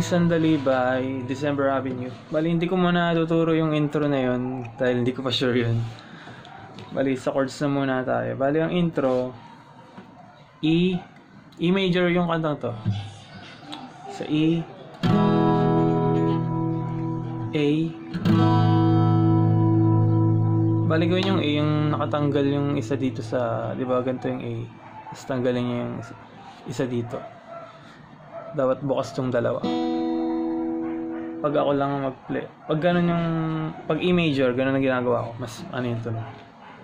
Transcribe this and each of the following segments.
Huling Sandali by December Avenue. Bali, hindi ko muna tuturo yung intro na yun dahil hindi ko pa sure yun. Bali, sa chords na muna tayo. Bali, ang intro, E, E major yung kantang to. Sa E, A, Bali gawin yung A, yung nakatanggal yung isa dito sa, di ba ganito yung A. Tapos tanggalin yung isa dito. Dapat bukas tong dalawa. Pag ako lang mag-play. Pag ganun yung, pag E major, ganun ang ginagawa ko. Mas, ano yun to,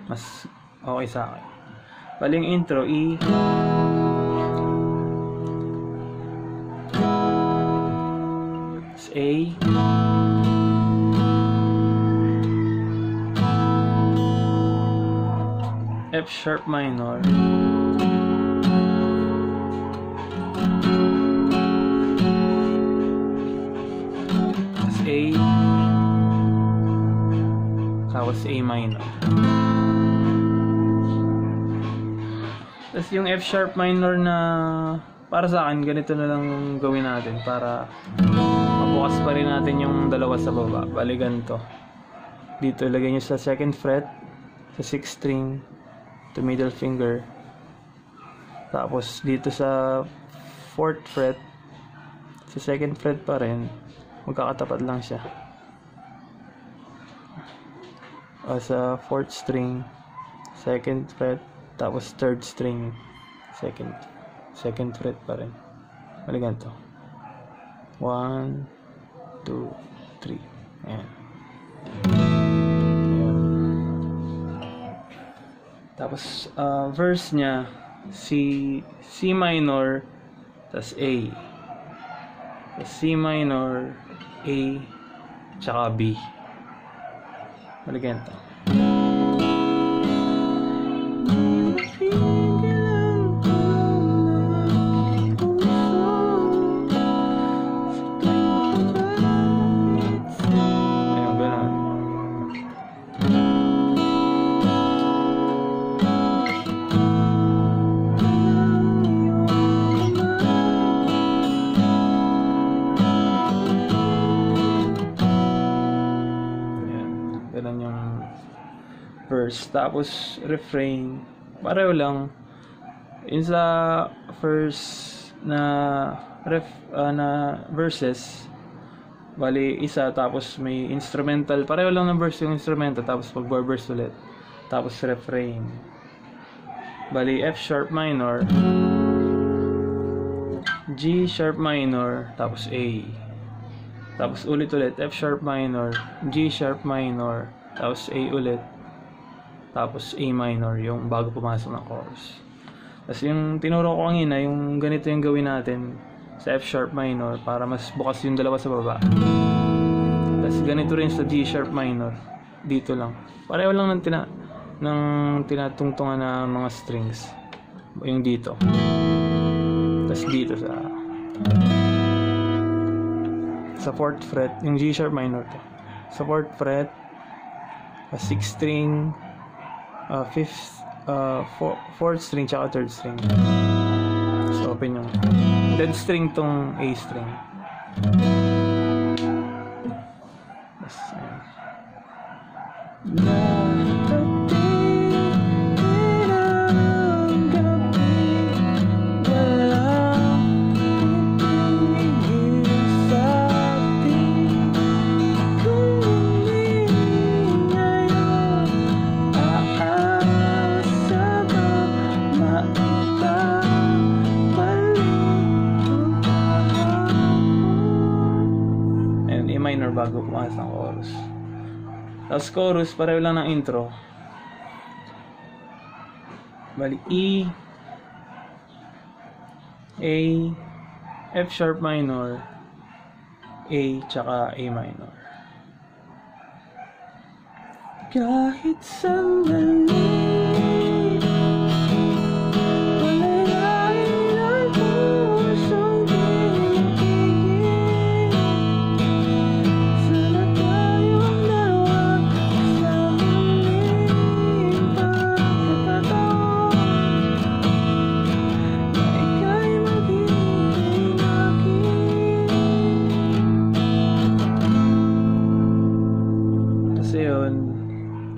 mas okay sa akin. Bali yung intro, E, Tapos A, F sharp minor. A. Tapos A minor. Tapos yung F sharp minor na para sa akin, ganito na lang gawin natin para mabukas pa rin natin yung dalawa sa baba. Bali ganito. Dito, ilagay nyo sa second fret, sa 6 string, to middle finger. Tapos dito sa fourth fret, sa second fret pa rin, magkakatapat lang siya. O sa fourth string, second fret, tapos third string, second second fret pa rin. Bali ganito. 1 2 3 Ayan. Ayan. Tapos, uh, verse niya, C, C minor, tas A. C minor, A, tsaka B. Bali ganito. Verse. Tapos, refrain. Pareho lang. Yun sa first na ref, ah, na verses, bali isa tapos may instrumental. Pareho lang ng verse yung instrumental tapos pag verse ulit. Tapos refrain. Bali F sharp minor, G sharp minor, tapos A. Tapos ulit ulit F sharp minor, G sharp minor, tapos A ulit. Tapos A minor yung bago pumasok ng chorus. Tapos yung tinuro ko kanina, yung ganito yung gawin natin sa F sharp minor para mas bukas yung dalawa sa baba. Tapos ganito rin sa G sharp minor. Dito lang. Pareho lang ng tina ng tinatungtungan na mga strings. Yung dito. Tapos dito sa sa fourth fret, yung G sharp minor to. Sa fourth fret, a sixth string, uh, fifth, uh, four, fourth string, tsaka third string. So, open yung dead string tong A string. Yes, ayan. Minor bago pumasok ang chorus. Tapos chorus, pareho lang ng intro. Bali, E, A, F sharp minor, A, tsaka A minor. Kahit sandali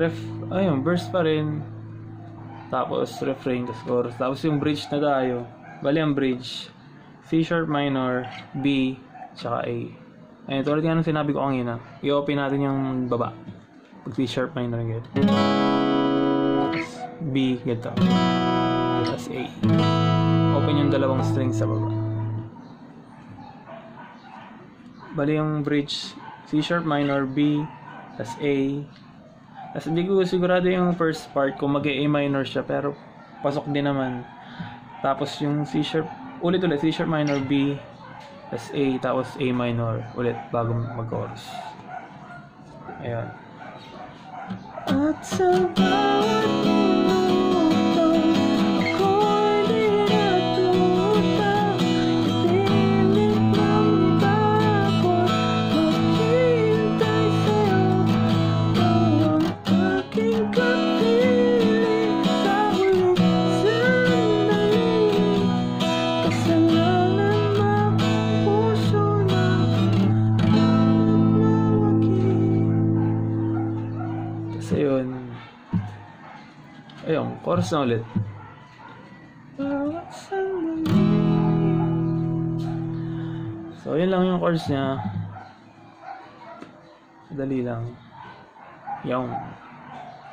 ref, ayun, verse pa rin. Tapos refrain, tapos chorus. Tapos yung bridge na tayo. Bali ang bridge. C sharp minor, B, tsaka A. Ayun, tulad nga nung sinabi ko kanina. I-open natin yung baba. Pag C sharp minor, ganyan. Tapos B, ganito. Tapos A. Open yung dalawang strings sa baba. Bali yung bridge, C sharp minor, B, tas A. Tas hindi ko sigurado yung first part kung mag A minor siya pero pasok din naman. Tapos yung C sharp, ulit ulit, C sharp minor, B, tas A, tapos A minor ulit bago mag-chorus. Ayan. At sa chorus na ulit. So, yun lang yung chorus niya. Dali lang. Yung.